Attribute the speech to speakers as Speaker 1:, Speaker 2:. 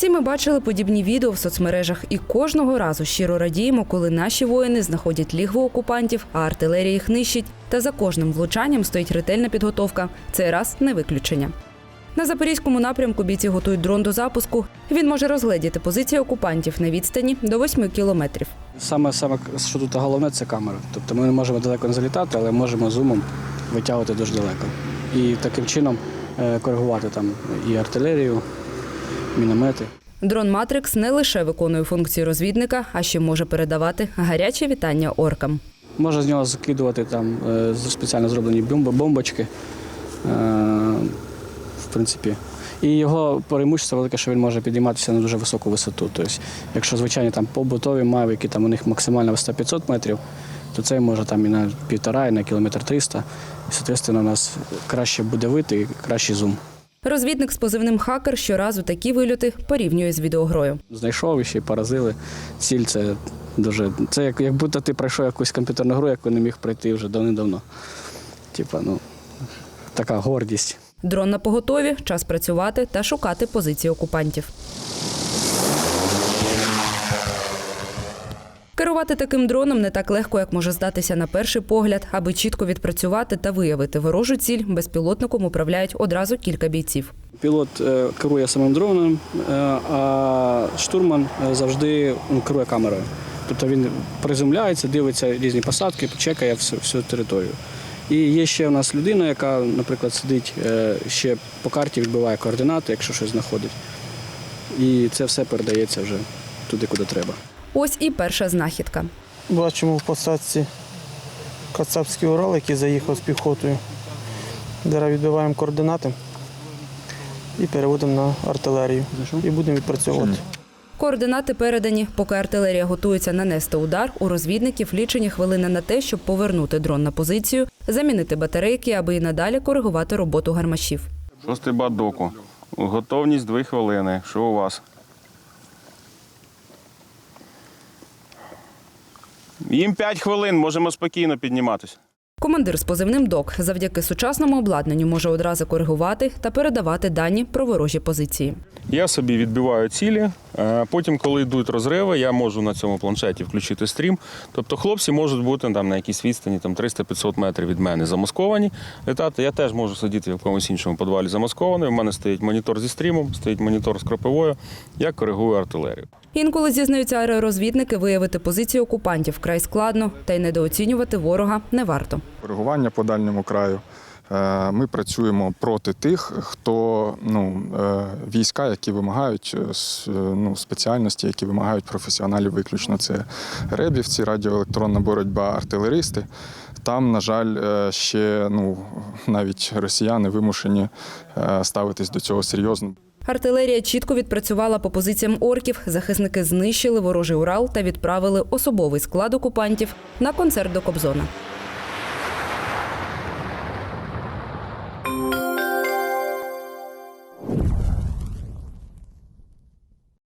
Speaker 1: Всі ми бачили подібні відео в соцмережах і кожного разу щиро радіємо, коли наші воїни знаходять лігво окупантів, а артилерія їх нищить. Та за кожним влучанням стоїть ретельна підготовка. Цей раз не виключення. На запорізькому напрямку бійці готують дрон до запуску. Він може розгледіти позиції окупантів на відстані до 8 кілометрів.
Speaker 2: Саме, саме що тут головне, це камера. Тобто ми не можемо далеко не залітати, але можемо зумом витягувати дуже далеко. І таким чином е, коригувати там і артилерію, міномети.
Speaker 1: Дрон Матрикс не лише виконує функції розвідника, а ще може передавати гарячі вітання оркам.
Speaker 2: Можна з нього закидувати там е, спеціально зроблені бомби- бомбочки. Е, В принципі. І його преимущество велике, що він може підійматися на дуже високу висоту. Тобто, якщо звичайні там побутові мавики, там у них максимальна висота 500 метрів, то цей може там і на півтора, і на кілометр 300. І, соответственно, у нас краще буде вити і кращий зум.
Speaker 1: Розвідник з позивним хакер щоразу такі вильоти порівнює з відеогрою.
Speaker 2: Знайшов і ще й поразили. Ціль це дуже. Це як, як будто ти пройшов якусь комп'ютерну гру, яку не міг пройти вже давним-давно. Типа, ну, така гордість.
Speaker 1: Дрон на поготові, час працювати та шукати позиції окупантів. Керувати таким дроном не так легко, як може здатися на перший погляд. Аби чітко відпрацювати та виявити ворожу ціль, безпілотником управляють одразу кілька бійців.
Speaker 2: Пілот е, керує самим дроном, е, а штурман е, завжди ну, керує камерою. Тобто він приземляється, дивиться різні посадки, чекає всю, всю територію. І є ще у нас людина, яка, наприклад, сидить ще по карті, відбиває координати, якщо щось знаходить. І це все передається вже туди, куди треба.
Speaker 1: Ось і перша знахідка.
Speaker 3: Бачимо в посадці кацапський Урал, який заїхав з піхотою. Зараз відбиваємо координати і переводимо на артилерію. І будемо відпрацьовувати.
Speaker 1: Координати передані. Поки артилерія готується нанести удар, у розвідників лічені хвилини на те, щоб повернути дрон на позицію, замінити батарейки, аби і надалі коригувати роботу гармашів.
Speaker 4: Шостий бат доку. Готовність 2 хвилини. Що у вас? Їм 5 хвилин, можемо спокійно підніматися.
Speaker 1: Командир з позивним ДОК завдяки сучасному обладнанню може одразу коригувати та передавати дані про ворожі позиції.
Speaker 4: Я собі відбиваю цілі. е, Потім, коли йдуть розриви, я можу на цьому планшеті включити стрім. Тобто хлопці можуть бути там на якійсь відстані там 300-500 метрів від мене замасковані. Літати я теж можу сидіти в якомусь іншому підвалі замаскований. У мене стоїть монітор зі стрімом, стоїть монітор з кропивою. Я коригую артилерію.
Speaker 1: Інколи зізнаються аеророзвідники, виявити позиції окупантів вкрай складно, та й недооцінювати ворога не варто.
Speaker 5: Коригування по дальньому краю. Е, Ми працюємо проти тих, хто ну, е, війська, які вимагають е, ну, спеціальності, які вимагають професіоналів виключно. Це ребівці, радіоелектронна боротьба, артилеристи. Там, на жаль, ще ну, навіть росіяни вимушені ставитись до цього серйозно.
Speaker 1: Артилерія чітко відпрацювала по позиціям орків. Захисники знищили ворожий Урал та відправили особовий склад окупантів на концерт до Кобзона.